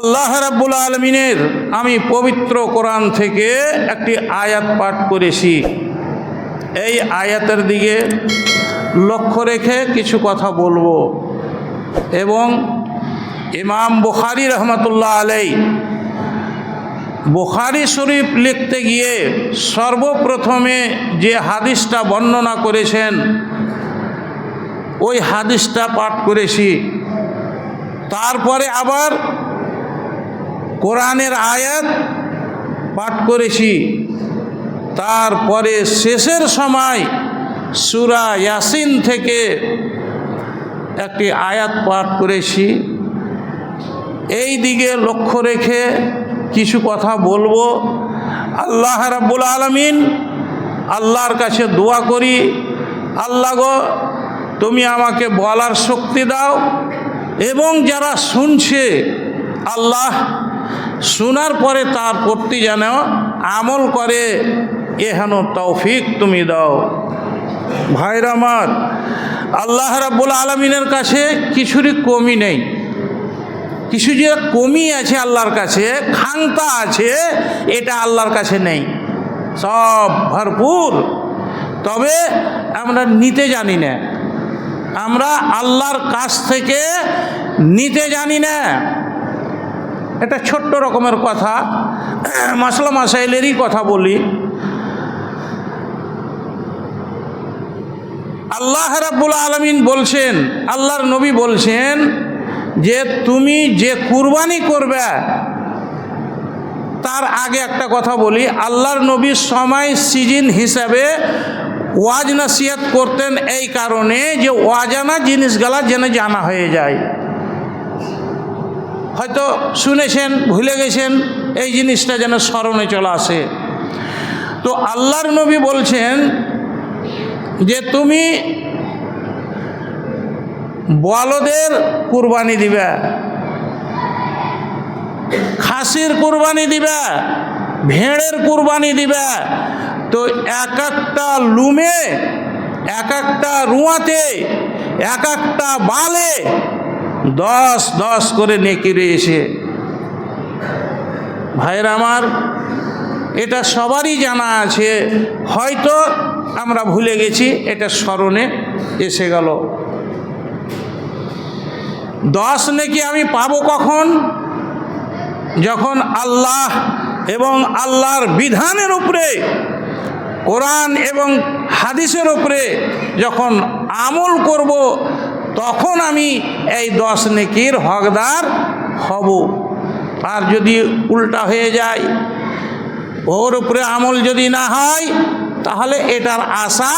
আল্লাহ রাব্বুল আলমিনের, আমি পবিত্র কোরআন থেকে একটি আয়াত পাঠ করেছি। এই আয়াতের দিকে লক্ষ্য রেখে কিছু কথা বলব। এবং ইমাম বুখারি রহমতুল্লাহ আলাই বুখারি শরীফ লিখতে গিয়ে সর্বপ্রথমে যে হাদিসটা বর্ণনা করেছেন, ওই হাদিসটা পাঠ করেছি। তারপরে আবার কোরআনের আয়াত পাঠ করেছি। তারপরে শেষের সময় সুরা ইয়াসিন থেকে একটি আয়াত পাঠ করেছি। এই দিকে লক্ষ্য রেখে কিছু কথা বলব। আল্লাহ রাব্বুল আলমিন আল্লাহর কাছে দোয়া করি। আল্লাহ গো, তুমি আমাকে বলার শক্তি দাও এবং যারা শুনছে, আল্লাহ শোনার পরে তার প্রতি যেন আমল করে এহেন তৌফিক তুমি দাও। ভাইর আমার, আল্লাহ রাব্বুল আলমিনের কাছে কিছুরই কমি নেই। কিছু যে কমি আছে আল্লাহর কাছে খাংতা আছে, এটা আল্লাহর কাছে নেই। সব ভরপুর। তবে আমরা নিতে জানি না। আমরা আল্লাহর কাছ থেকে নিতে জানি না। এটা ছোট্ট রকমের কথা। মাসলা মাসাইলেরই কথা বলি। আল্লাহ রাব্বুল আলমিন বলছেন, আল্লাহর নবী বলছেন যে, তুমি যে কুরবানি করবে, তার আগে একটা কথা বলি। আল্লাহর নবী সময়, সিজন হিসাবে ওয়াজ নাসিয়াত করতেন এই কারণে যে ওয়াজানা জিনিসগুলা যেন জানা হয়ে যায়। হয়তো শুনেছেন, ভুলে গেছেন, এই জিনিসটা যেন স্মরণে চলে আসে। তো আল্লাহর নবী বলছেন যে তুমি বলদের কুরবানি দিবে, খাসির কুরবানি দিবে, ভেড়ের কুরবানি দিবে। তো এক একটা লুমে, এক একটা রুয়াতে, এক একটা বালে দশ দশ করে নেকি রয়েছে ভাইয়ের আমার, এটা সবারই জানা আছে, হয়তো আমরা ভুলে গেছি, এটা স্মরণে এসে গেল। দশ নেকি আমি পাবো কখন? যখন আল্লাহ এবং আল্লাহর বিধানের উপরে, কোরআন এবং হাদিসের উপরে যখন আমল করব তখন আমি এই দশ নেকির হকদার হব। আর যদি উল্টা হয়ে যায়, ওর উপরে আমল যদি না হয়, তাহলে এটার আশা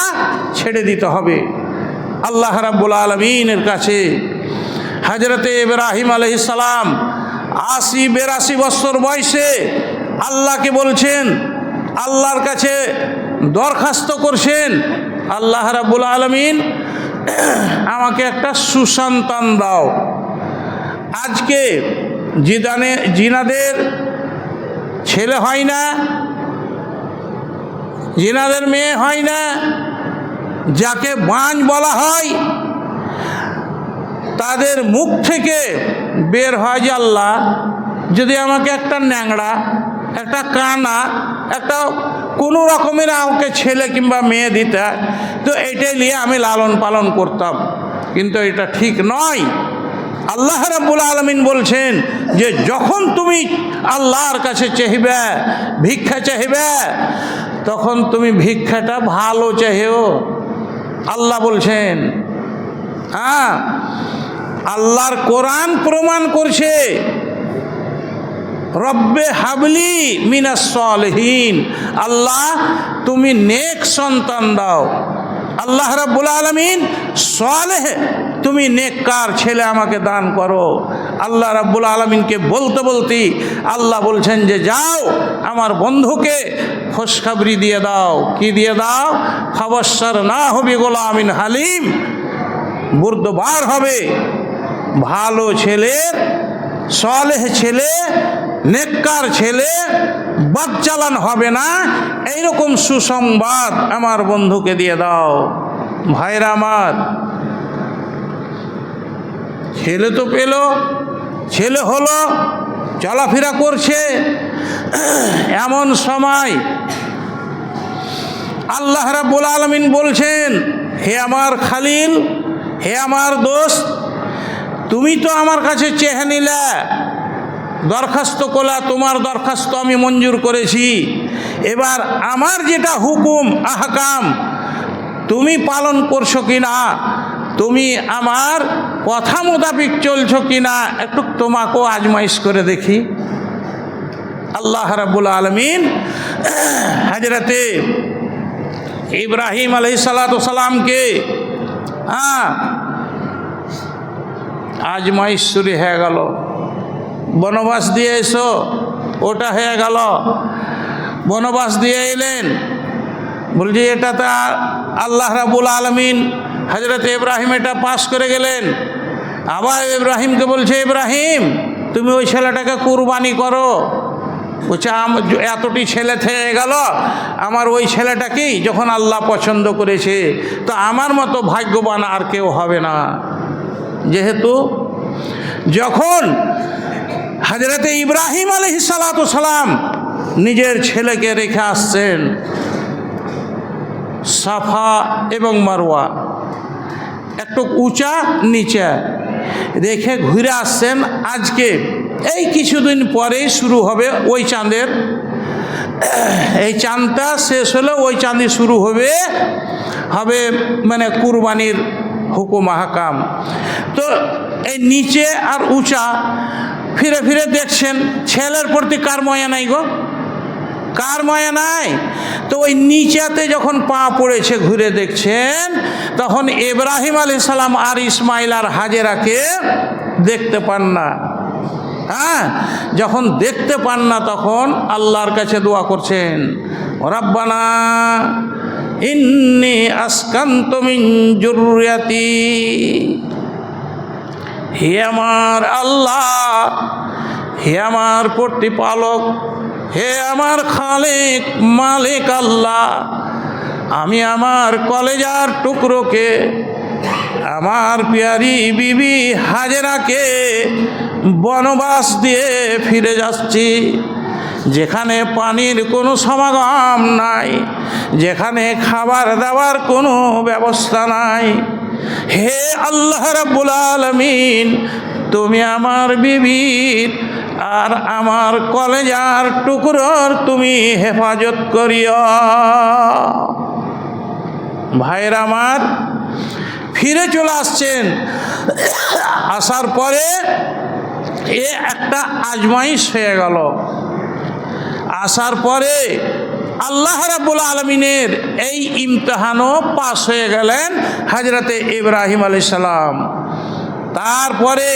ছেড়ে দিতে হবে। আল্লাহ রাব্বুল আলমিনের কাছে হজরতে ইব্রাহিম আলহিসাল্লাম আশি বেরাশি বছর বয়সে আল্লাহকে বলছেন, আল্লাহর কাছে দরখাস্ত করছেন। আল্লাহ রাব্বুল আলমিন আমাকে একটা সুসন্তান দাও। আজকে জিদানে, জিনাদের ছেলে হয় না, জিনাদের মেয়ে হয় না, যাকে বাঁজ বলা হয়, তাদের মুখ থেকে বের হয় যে আল্লাহ, যদি আমাকে একটা ন্যাংড়া একটা কানা, একটা কোনো রকমের আমাকে ছেলে কিংবা মেয়ে দিতে তো এইটাই নিয়ে আমি লালন পালন করতাম। কিন্তু এটা ঠিক নয়। আল্লাহ রাব্বুল আলমিন বলছেন যে, যখন তুমি আল্লাহর কাছে চাহিবে ভিক্ষা চাহিবে তখন তুমি ভিক্ষাটা ভালো চাহেও আল্লাহ বলছেন হ্যাঁ আল্লাহর কোরআন প্রমাণ করছে রব্বে হাবলি মিনাসলহীন আল্লাহ, তুমি নেক সন্তান দাও। আল্লাহ রাব্বুল আলমিন, সলেহ, তুমি নেককার ছেলে আমাকে দান করো। আল্লাহ রাব্বুল আলমিনকে বলতে বলতে আল্লাহ বলছেন যে, যাও, আমার বন্ধুকে খোশখাবরি দিয়ে দাও। কি দিয়ে দাও? খবসার না হবে গোলামিন হালিম বুর্দবার হবে। ভালো ছেলের, সলেহ ছেলে নেককার ছেলে বাচ্চালান হবে না। এইরকম সুসংবাদ আমার বন্ধুকে দিয়ে দাও। ভাইরা আমার, ছেলে তো পেল, ছেলে হলো, চলাফেরা করছে। এমন সময় আল্লাহ রাব্বুল আলমিন বলছেন, হে আমার খালিল, হে আমার দোস্ত, তুমি তো আমার কাছে চেহে নিলে। দরখাস্ত করলা, তোমার দরখাস্ত আমি মঞ্জুর করেছি। এবার আমার যেটা হুকুম, আহকাম, তুমি পালন করছ কি না তুমি আমার কথা মোতাবিক চলছো কি না একটু তোমাকেও আজমাইশ করে দেখি। আল্লাহ রাবুল আলমিন হাজরাতে ইব্রাহিম আলহি সালাতামকে হ্যাঁ আজমাইশ্বরী হয়ে গেল। বনবাস দিয়ে এসো, ওটা হয়ে গেল। বনবাস দিয়ে এলেন। বলছি, এটা তা আল্লাহ রাবুল আলমিন হজরত ইব্রাহিম এটা পাশ করে গেলেন। আবার ইব্রাহিমকে বলছে, ইব্রাহিম, তুমি ওই ছেলেটাকে কুরবানি করো। বলছে এতটি ছেলে থেকে গেল, আমার ওই ছেলেটাকেই যখন আল্লাহ পছন্দ করেছে, তো আমার মতো ভাগ্যবান আর কেউ হবে না। যেহেতু যখন হাজরতে ইব্রাহিম আলহি সালাম নিজের ছেলেকে রেখে আসছেন সাফা এবং মারোয়া একটু উঁচা, নিচা রেখে ঘুরে আসছেন। আজকে এই কিছুদিন পরেই শুরু হবে ওই চাঁদের। এই চাঁদটা শেষ হলে ওই চাঁদি শুরু হবে হবে মানে কুরবানির হুকুম হাকাম তো এই নিচে আর উঁচা ফিরে ফিরে দেখছেন, ছেলের প্রতি কার ময়া নাই গো? কার মায়া নাই? তো ওই নিচাতে যখন পা পড়েছে ঘুরে দেখছেন, তখন ইব্রাহিম আলী সালাম আর ইসমাইল আর হাজেরাকে দেখতে পান না। হ্যাঁ যখন দেখতে পান না, তখন আল্লাহর কাছে দোয়া করছেন, রাব্বানা ইন্নি আসকান্ত মিন জুররিয়াতি। হে আমার আল্লাহ, হে আমার প্রতিপালক হে আমার খালেক, মালিক আল্লাহ, আমি আমার কলেজার টুকরোকে, আমার পিয়ারি বিবি হাজেরাকে বনবাস দিয়ে ফিরে যাচ্ছি। যেখানে পানির কোনো সমাগম নাই, যেখানে খাবার দাবার কোনো ব্যবস্থা নাই। হে আল্লাহ রাব্বুল আলামিন, তুমি আমার বিবির আর আমার কলেজার টুকরোর তুমি হেফাজত করিও। ভাইয়ের আমার, ফিরে চলে আসছেন। আসার পরে এ একটা আজমাইশ হয়ে গেল। আসার পরে আল্লাহ রাবুল আলমিনের এই ইমতেহানও পাশ হয়ে গেলেন হাজরতে ইব্রাহিম আলি সালাম। তারপরে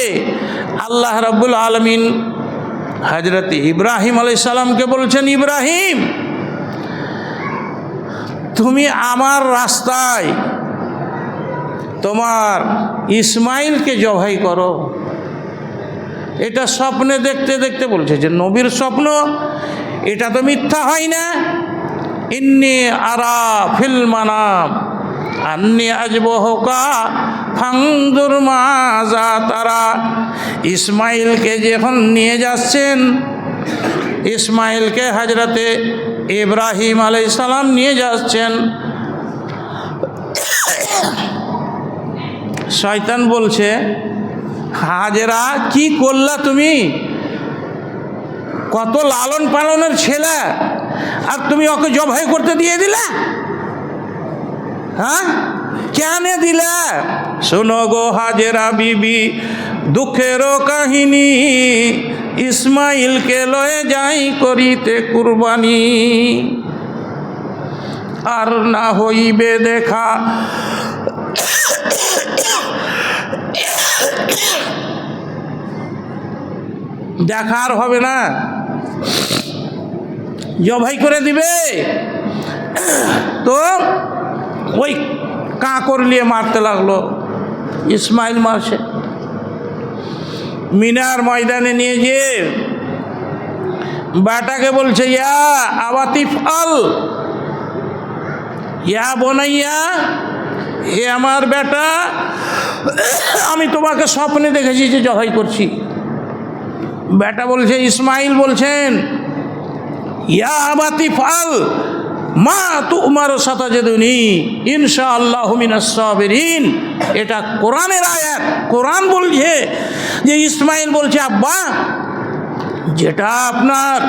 আল্লাহ রাবুল আলমিন হজরত ইব্রাহিম আলি সালামকে বলছেন, ইব্রাহিম, তুমি আমার রাস্তায় তোমার ইসমাইলকে জবাই করো। এটা স্বপ্নে দেখতে দেখতে বলছে যে, নবীর স্বপ্ন, এটা তো মিথ্যা হয় না। ইন্নি আরা ফিল মানাম আন্নি আজব হোকা ফাংদুর মাজা তারা। ইসমাইলকে যখন নিয়ে যাচ্ছেন, ইসমাইলকে হাজরাতে ইব্রাহিম আলাই সালাম নিয়ে যাচ্ছেন। শয়তান বলছে, হাজেরা, কি করলা তুমি? কত লালন পালনের ছেলে। আর তুমি ওকে জবাই করতে দিয়ে দিলে? হ্যাঁ? কেন দিলে? শোনো গো হাজেরা বিবি দুঃখেরও কাহিনী। ইসমাইলকে লয়ে যাই করিতে কুরবানি। আর না হইবে দেখা। দেখার হবে না। জবাই করে দিবে। তো ওই কাঁকর নিয়ে মারতে লাগল। ইসমাইল মারছে মিনার ময়দানে নিয়ে যে বাটাকে বলছে, ইয়া আবাতিফ আল। ইয়া বোনাইয়া, হে আমার বেটা, আমি তোমাকে স্বপ্নে দেখেছি যে জবাই করছি। বেটা বলছে, ইসমাইল বলছেন ইয়া আবাতি ফাল, মা তু উমার সাথে যেদিনী ইনশা আল্লাহ মিনাসবিরিন এটা কোরআনের আয়াত। কোরআন বলছে যে, ইসমাইল বলছে, আব্বা, যেটা আপনার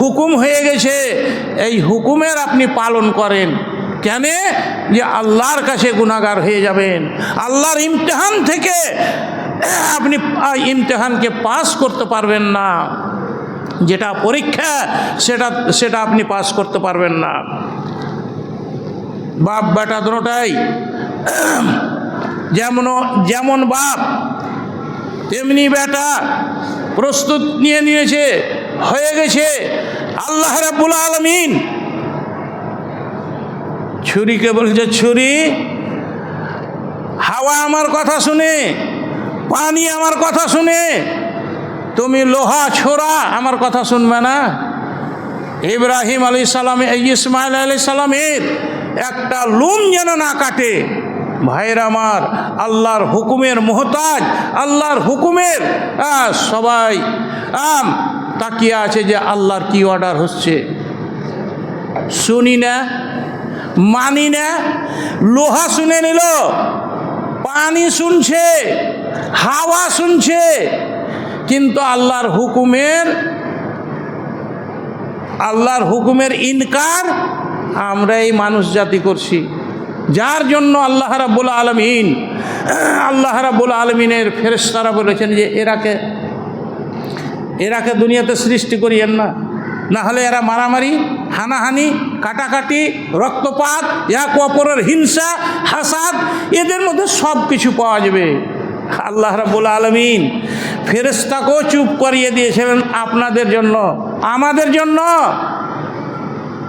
হুকুম হয়ে গেছে, এই হুকুমের আপনি পালন করেন। কেন? যে আল্লাহর কাছে গুণাগার হয়ে যাবেন। আল্লাহর ইমতেহান থেকে আপনি ইমতেহানকে পাস করতে পারবেন না। যেটা পরীক্ষা, সেটা সেটা আপনি পাস করতে পারবেন না। বাপ বেটা দুটাই যেমন যেমন বাপ, তেমনি বেটা প্রস্তুত নিয়ে নিয়েছে, হয়ে গেছে। আল্লাহ রাব্বুল আলমিন ছুরিকে বলছে, ছুরি, হাওয়া আমার কথা শুনে, পানি আমার কথা শুনে তুমি লোহা ছোড়া, আমার কথা শুনবে না? ইব্রাহিম আলী সালামে ইসমাইল আলী সালামের একটা লুম যেন না কাটে। ভাইয়ের আমার, আল্লাহর হুকুমের মোহতাজ, আল্লাহর হুকুমের সবাই, আম, তাকিয়ে আছে যে আল্লাহর কি অর্ডার হচ্ছে। শুনি না, মানি না, লোহা শুনে নিল, পানি শুনছে, হাওয়া শুনছে কিন্তু আল্লাহর হুকুমের আল্লাহর হুকুমের ইনকার আমরা এই মানুষ জাতি করছি। যার জন্য আল্লাহ রাব্বুল আলমিন, আল্লাহ রাব্বুল আলমিনের ফেরেশতারা বলেছেন যে, এরাকে এরাকে দুনিয়াতে সৃষ্টি করিয়েন না। না হলে এরা মারামারি, হানাহানি, কাটাকাটি, রক্তপাত, এক অপরের হিংসা, হাসাদ, এদের মধ্যে সব কিছু পাওয়া যাবে। আল্লাহ রাবুল আলমিন ফেরেস্তাকেও চুপ করিয়ে দিয়েছিলেন আপনাদের জন্য। আমাদের জন্য।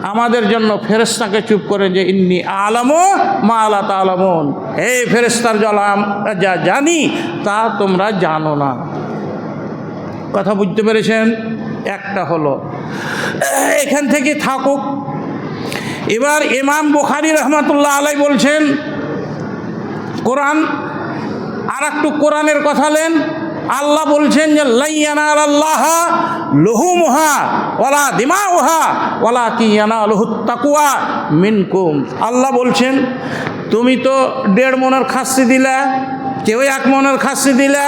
আমাদের জন্য ফেরেস্তাকে চুপ করে যে ইন্নি আলামো মা আলা তালামন হে ফেরেস্তার জলাম যা জানি, তা তোমরা জানো না। কথা বুঝতে পেরেছেন? একটা হলো, এখান থেকে থাকুক। এবার ইমাম বুখারি রহমতুল্লাহ আলাই বলছেন, কোরআন আর একটু কোরআনের কথা লেন আল্লাহ বলছেন যে, লাইয়ানা আল্লাহ লহুমুহা ওলা দিমা ওহা ওলা কি লহুত্তাকুয়া মিনকুম। আল্লাহ বলছেন, তুমি তো দেড় মনের খাসি দিলা, কেউ এক মনের খাসি দিলা,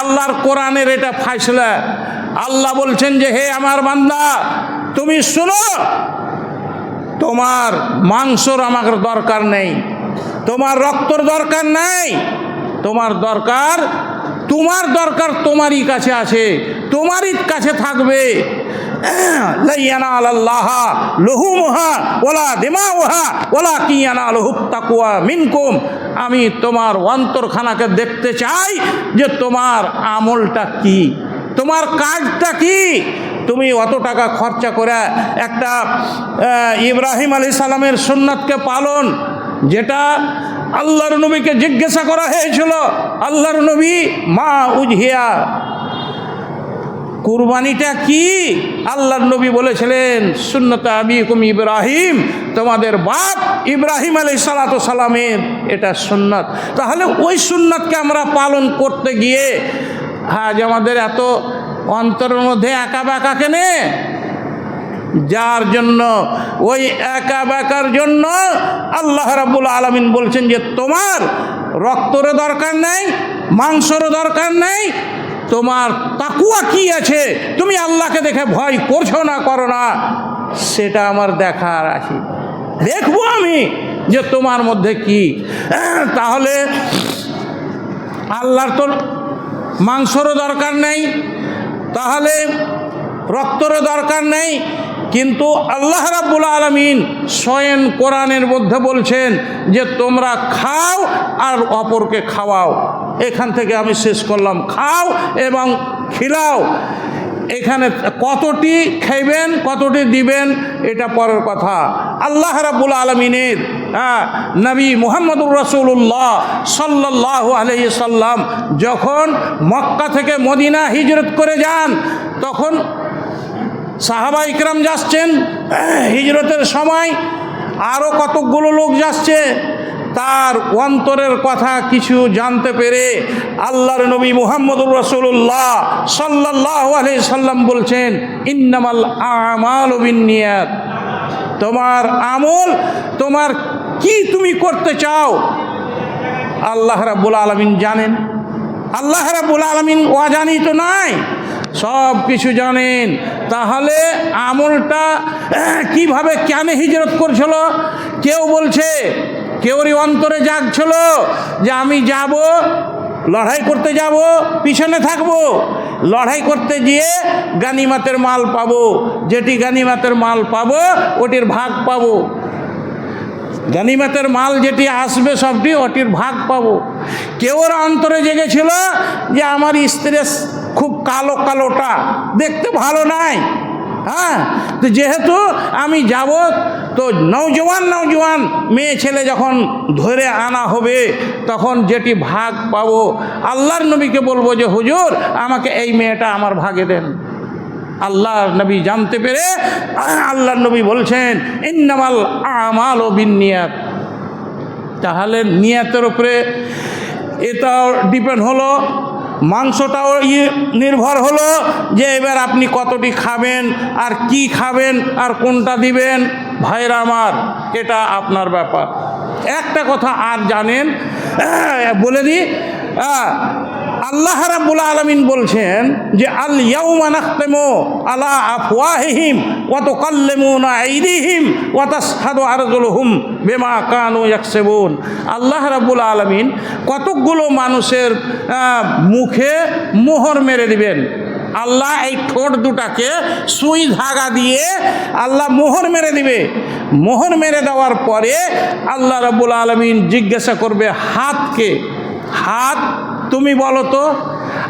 আল্লাহর কোরআনের এটা ফাইসলা। আল্লাহ বলছেন যে, হে আমার বান্দা, তুমি শুনো, তোমার মাংসর আমার দরকার নেই, তোমার রক্তর দরকার নেই, তোমার দরকার তোমার দরকার তোমারই কাছে আছে, তোমারই কাছে থাকবে। আমি তোমার অন্তরখানাকে দেখতে চাই যে তোমার আমলটা কি, তোমার কাজটা কি। তুমি অত টাকা খরচা করে একটা ইব্রাহিম আলী সালামের সুন্নাতকে পালন, যেটা আল্লাহর নবীকে জিজ্ঞাসা করা হয়েছিল, আল্লাহর নবী, মা উজহিয়া কুরবানিটা কি? আল্লাহর নবী বলেছিলেন, সুন্নত আবিকুম ইব্রাহিম, তোমাদের বাপ ইব্রাহিম আলী সালাত সালামের এটা সুন্নত। তাহলে ওই সুন্নতকে আমরা পালন করতে গিয়ে, আজ আমাদের এত অন্তরের মধ্যে একা বেকা কেনে? যার জন্য, ওই একা বেকার জন্য আল্লাহ রাবুল আলমিন বলছেন যে, তোমার রক্তরও দরকার নেই, মাংসরও দরকার নেই, তোমার তাকুয়া কি আছে? তুমি আল্লাহকে দেখে ভয় করছ না, করো না। সেটা আমার দেখার আছে দেখব আমি যে, তোমার মধ্যে কি? তাহলে আল্লাহর তো মাংসরও দরকার নেই, তাহলে রক্তরও দরকার নেই কিন্তু আল্লাহ রাব্বুল আলমিন স্বয়ং কোরআনের মধ্যে বলছেন যে তোমরা খাও আর অপরকে খাওয়াও। এখান থেকে আমি শেষ করলাম। খাও এবং খিলাও। এখানে কতটি খাইবেন, কতটি দিবেন, এটা পরের কথা। আল্লাহ রাব্বুল আলমিনের হ্যাঁ নবী মুহাম্মদুর রসুল্লাহ সাল্লাহ আলহি সাল্লাম যখন মক্কা থেকে মদিনা হিজরত করে যান, তখন সাহাবা ইকরাম যাচ্ছেন হিজরতের সময় আরও কতকগুলো লোক যাচ্ছে, তার অন্তরের কথা কিছু জানতে পেরে আল্লাহর নবী মুহাম্মদুর রসুল্লাহ সাল্লাহ সাল্লাম বলছেন, ইন্নামাল আমাল বিনিয়াত তোমার আমল, তোমার কি তুমি করতে চাও? আল্লাহ রাব্বুল আলমিন জানেন। আল্লাহ রাব্বুল আলমিন অজানি তো নাই। সব কিছু জানেন। তাহলে আমলটা কীভাবে কেন হিজরত করছিল? কেউ বলছে কেউরই অন্তরে জাগছিল যে আমি যাব, লড়াই করতে যাব, পিছনে থাকব। লড়াই করতে গিয়ে গানিমাতের মাল পাবো। যেটি গানিমাতের মাল পাবো, ওটির ভাগ পাবো। গানিমাতের মাল যেটি আসবে সবটি ওটির ভাগ পাবো। কেউর অন্তরে জেগেছিল যে আমার স্ত্রী খুব কালো কালোটা, দেখতে ভালো নাই। হ্যাঁ তো যেহেতু আমি যাব তো নৌজওয়ান নৌজওয়ান মেয়ে ছেলে যখন ধরে আনা হবে, তখন যেটি ভাগ পাবো, আল্লাহর নবীকে বলব যে, হুজুর, আমাকে এই মেয়েটা আমার ভাগে দেন। আল্লাহ নবী জানতে পেরে আল্লাহ নবী বলছেন, ইন্নামাল আমাল ও বিনিয়াত তাহলে নিয়াতের উপরে এটাও ডিপেন্ড হলো, মাংসটাও নির্ভর হলো যে এবার আপনি কতটি খাবেন, আর কি খাবেন, আর কোনটা দিবেন। ভাইরা আমার, এটা আপনার ব্যাপার। একটা কথা আর জানেন, বলে দিই আল্লাহ রাব্বুল আলামিন বলছেন যে, আল ইয়াউমা নাখতামু আলা আফওয়াহিহিম ওয়া তুকাল্লিমুনা আইদিহিম বিমা কানু ইয়াকসিবুন। আল্লাহ রাব্বুল আলমিন কতকগুলো মানুষের মুখে মোহর মেরে দিবেন। আল্লাহ এই ঠোঁট দুটাকে সুই ধাগা দিয়ে আল্লাহ মোহর মেরে দিবে। মোহর মেরে দেওয়ার পরে আল্লাহ রাব্বুল আলমিন জিজ্ঞাসা করবে, হাতকে, হাত তুমি বলো তো,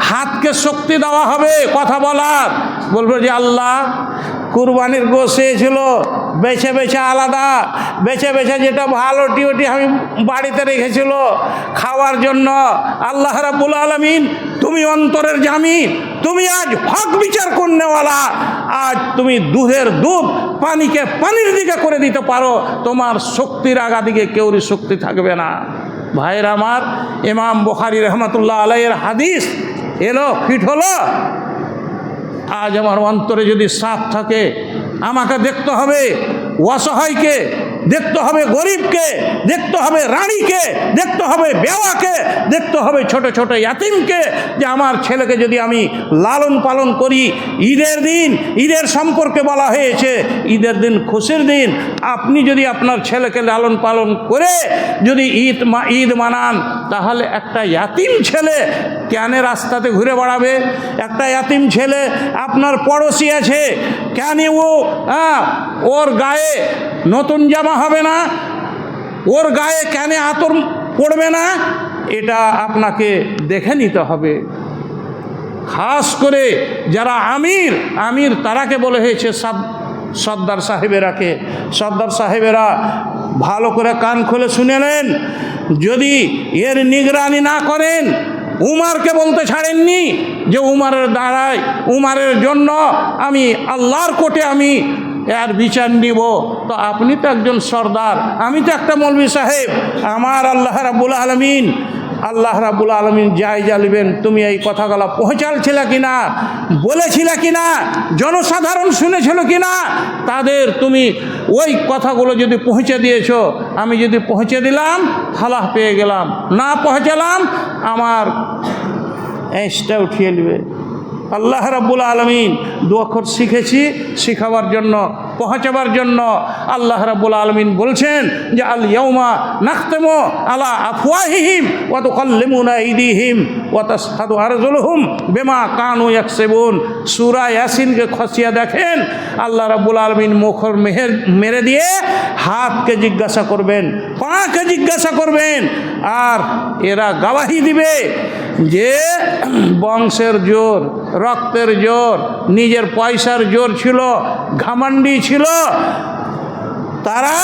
হাতকে শক্তি দেওয়া হবে, কথা বলার। বলব যে আল্লাহ, কুরবানির গোসে ছিল বেছে বেছে আলাদা, বেছে বেছে যেটা ভালো টিওটি আমি বাড়িতে রেখেছিল, খাওয়ার জন্য। আল্লাহ রাব্বুল আলমিন, তুমি অন্তরের জামিন তুমি আজ হক বিচার করনেওয়ালা। আজ তুমি দুধের দুধ পানিকে পানির দিকে করে দিতে পারো, তোমার শক্তির আগা দিকে কেউরই শক্তি থাকবে না। ভাইয়ের আমার ইমাম বখারি রহমতুল্লাহ আলাইয়ের হাদিস। এলো ফিট হলো। আজ আমার অন্তরে যদি সাপ থাকে, আমাকে দেখতে হবে। অসহায়কে দেখতে হবে গরিবকে, দেখতে হবে রানীকে, দেখতে হবে বেওয়াকে, দেখতে হবে ছোট ছোট ইয়াতিমকে যে আমার ছেলেকে যদি আমি লালন পালন করি, ঈদের দিন, ঈদের সম্পর্কে বলা হয়েছে, ঈদের দিন খুশির দিন, আপনি যদি আপনার ছেলেকে লালন পালন করে যদি ঈদ ঈদ মানান তাহলে একটা ইয়াতিম ছেলে কেন রাস্তাতে ঘুরে বেড়াবে? একটা ইয়াতিম ছেলে আপনার পড়োশি আছে কেন ও হ্যাঁ, ওর গায়ে নতুন জামা হবে না? ওর গায়ে কেন আতর পড়বে না? এটা আপনাকে দেখে নিতে হবে। খাস করে যারা আমির আমির তারাকে বলে হয়েছে সব সর্দার সাহেবেরাকে, সর্দার সাহেবেরা ভালো করে কান খুলে শুনে নেন। যদি এর নিগরানি না করেন, উমারকে বলতে ছাড়েননি যে উমারের দ্বারায়, উমারের জন্য আমি আল্লাহর কোটে আমি এর বিচার নিব। তো আপনি তো একজন সর্দার, আমি তো একটা মৌলবী সাহেব। আমার আল্লাহ রাবুল আলমিন আল্লাহ রাবুল আলমিন যাই জ্বালিবেন তুমি এই কথাগুলো পৌঁছালছিলে কিনা, বলেছিলে কিনা, জনসাধারণ শুনেছিল কিনা, তাদের তুমি ওই কথাগুলো যদি পৌঁছে দিয়েছ, আমি যদি পৌঁছে দিলাম হালাহ পেয়ে গেলাম, না পৌঁছালাম, আমার এসটা উঠিয়ে নেবে। আল্লাহ রাব্বুল আলমিন দু অক্ষর শিখেছি, শিখাবার জন্য পৌঁছাবার জন্য আল্লাহ রাব্বুল আলমিন বলছেন যে, আল ইয়ৌমা নাখতেমো আলা আফওয়াহিহিম ওয়া তুকাল্লিমুনা আইদিহিম ওয়া তাশহাদু আরজুলুহুম বিমা কানু ইয়াকসিবুন। সূরা ইয়াসিনকে খসিয়া দেখেন, আল্লাহ রাব্বুল আলমিন মুখর মেহের, মেরে দিয়ে হাতকে জিজ্ঞাসা করবেন, পাকে জিজ্ঞাসা করবেন, আর এরা গাওয়াহি দিবে যে, বংশের জোর, রক্তের জোর, নিজের পয়সার জোর ছিল, ঘামান্ডি ছিল, তারা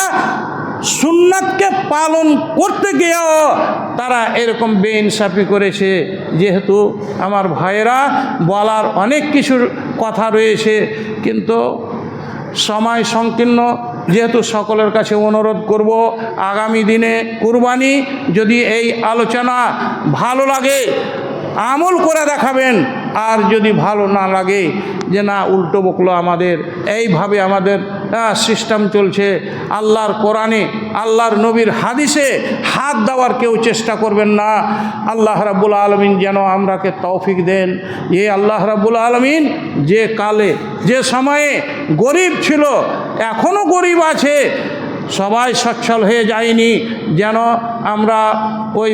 সুন্নাতকে পালন করতে গিয়েও তারা এরকম বেইনসাফি করেছে। যেহেতু আমার ভাইয়েরা বলার অনেক কিছুর কথা রয়েছে, কিন্তু সময় সংকীর্ণ, যেহেতু সকলের কাছে অনুরোধ করব, আগামী দিনে কুরবানি যদি এই আলোচনা ভালো লাগে, আমল করে দেখাবেন। আর যদি ভালো না লাগে যে না, উল্টো বকলো আমাদের, এইভাবে আমাদের সিস্টেম চলছে। আল্লাহর কোরআনে, আল্লাহর নবীর হাদিসে হাত দেওয়ার কেউ চেষ্টা করবেন না। আল্লাহ রাব্বুল আলমিন যেন আমরাকে তৌফিক দেন। এ আল্লাহ রাব্বুল আলমিন যে কালে, যে সময়ে গরিব ছিল এখনও গরিব আছে সবাই সচ্ছল হয়ে যায়নি, যেন আমরা ওই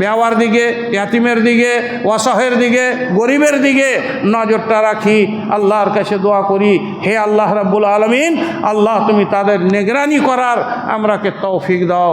বেওয়ার দিকে, ইয়াতিমের দিকে, অসহায়ের দিকে, গরিবের দিকে নজরটা রাখি। আল্লাহর কাছে দোয়া করি, হে আল্লাহ রাব্বুল আলমিন, আল্লাহ তুমি তাদের নিগরানি করার আমরাকে তৌফিক দাও।